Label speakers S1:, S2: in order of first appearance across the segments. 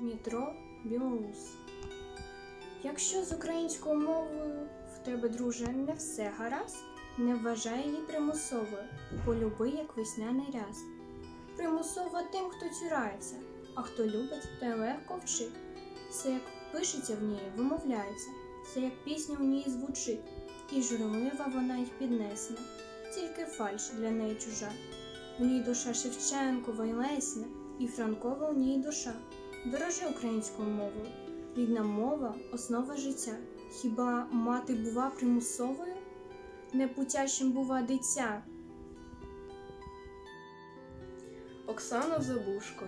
S1: Дмитро Білоус. Якщо з українською мовою в тебе, друже, не все гаразд, не вважай її примусовою, полюби, як весняний ряст. Примусово тим, хто цюрається, а хто любить, той легко вчить. Все, як пишеться в ній, вимовляється, все, як пісня в ній звучить, і журлива вона й піднесена, тільки фальш для неї чужа. В ній душа Шевченкова й Лесна, і Франкова у ній душа. Дорожи українською мовою. Рідна мова основа життя. Хіба мати бува примусовою? Непутящим бува дитя.
S2: Оксана Забушко.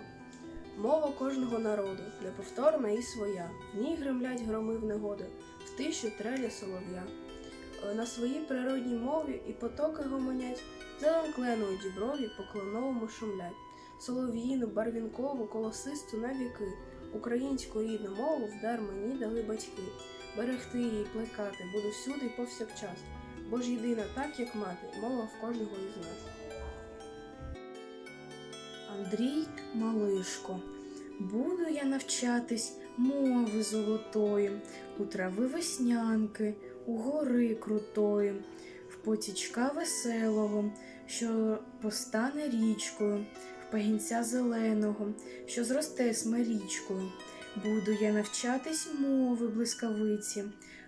S2: Мова кожного народу, неповторна і своя. В ній гремлять громи в негоди, в тиші треля солов'я. На своїй природній мові і потоки гомонять, зелен клену діброві по кленовому шумлять. Солов'їну, барвінкову, колосисту на віки. Українську рідну мову вдар мені дали батьки. Берегти її, плекати, буду всюди й повсякчас. Бо ж єдина так, як мати, мова в кожного із нас.
S3: Андрій Малишко. Буду я навчатись мови золотої, у трави веснянки, у гори крутої, в потічка веселого, що постане річкою, пагінця зеленого, що зросте смирічкою. Буду я навчатись мови блискавиці,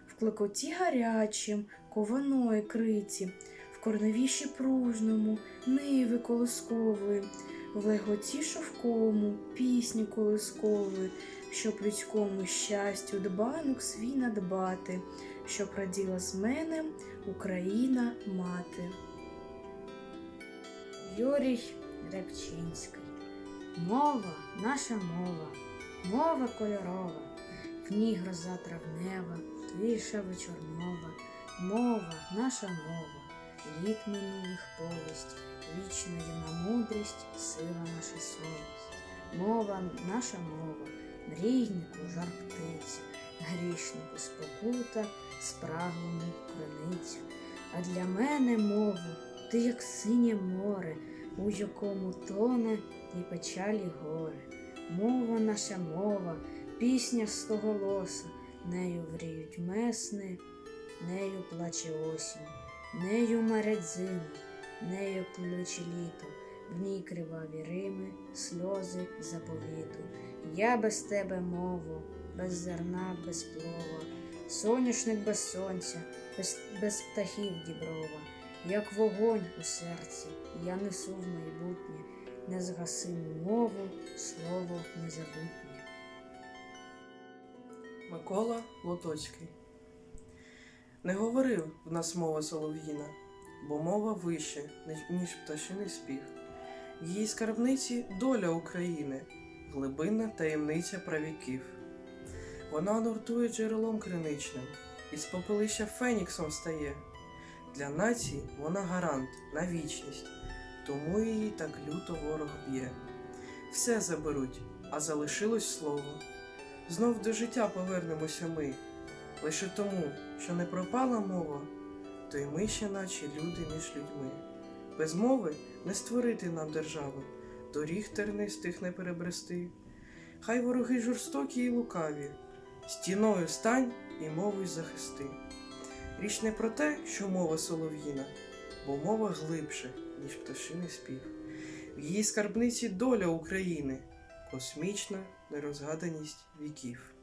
S3: в клекоті гарячим, кованої криті, в корневіші пружному, ниви колоскової, в леготі шовкому, пісні колискової, щоб людському щастю дбанок свій надбати, щоб раділа з мене Україна мати.
S4: Юрій Репчинський. Мова наша мова, мова кольорова, в ній гроза травнева, тиша вечорнова, мова наша мова, літ минулих повість, вічна юна мудрість, сила наша совість. Мова наша мова, мрійнику жар птиці, грішнику спокута, спраглому криницю. А для мене мову ти як синє море, у якому тоне і печалі горе. Мова наша мова, пісня стоголоса, нею вріють месни, нею плаче осінь, нею марять зими, нею кличе літо, в ній криваві рими, сльози заповіту. Я без тебе мову, без зерна, без плова, соняшник без сонця, без, без птахів діброва. Як вогонь у серці, я несу в майбутнє незгасиму мову, слово незабутнє.
S5: Микола Лотоцький. Не говорив в нас мова солов'їна, бо мова вище, ніж- пташиний спів. В її скарбниці доля України, глибинна таємниця правіків. Вона нуртує джерелом криничним, із попелища феніксом стає. Для нації вона гарант на вічність, тому її так люто ворог б'є. Все заберуть, а залишилось слово. Знов до життя повернемося ми, лише тому, що не пропала мова, то й ми ще наче люди між людьми. Без мови не створити нам держави, доріг тернистих не перебрести. Хай вороги жорстокі і лукаві, стіною стань і мовою захисти. Річ не про те, що мова солов'їна, бо мова глибше, ніж пташиний спів. В її скарбниці доля України, космічна нерозгаданість віків.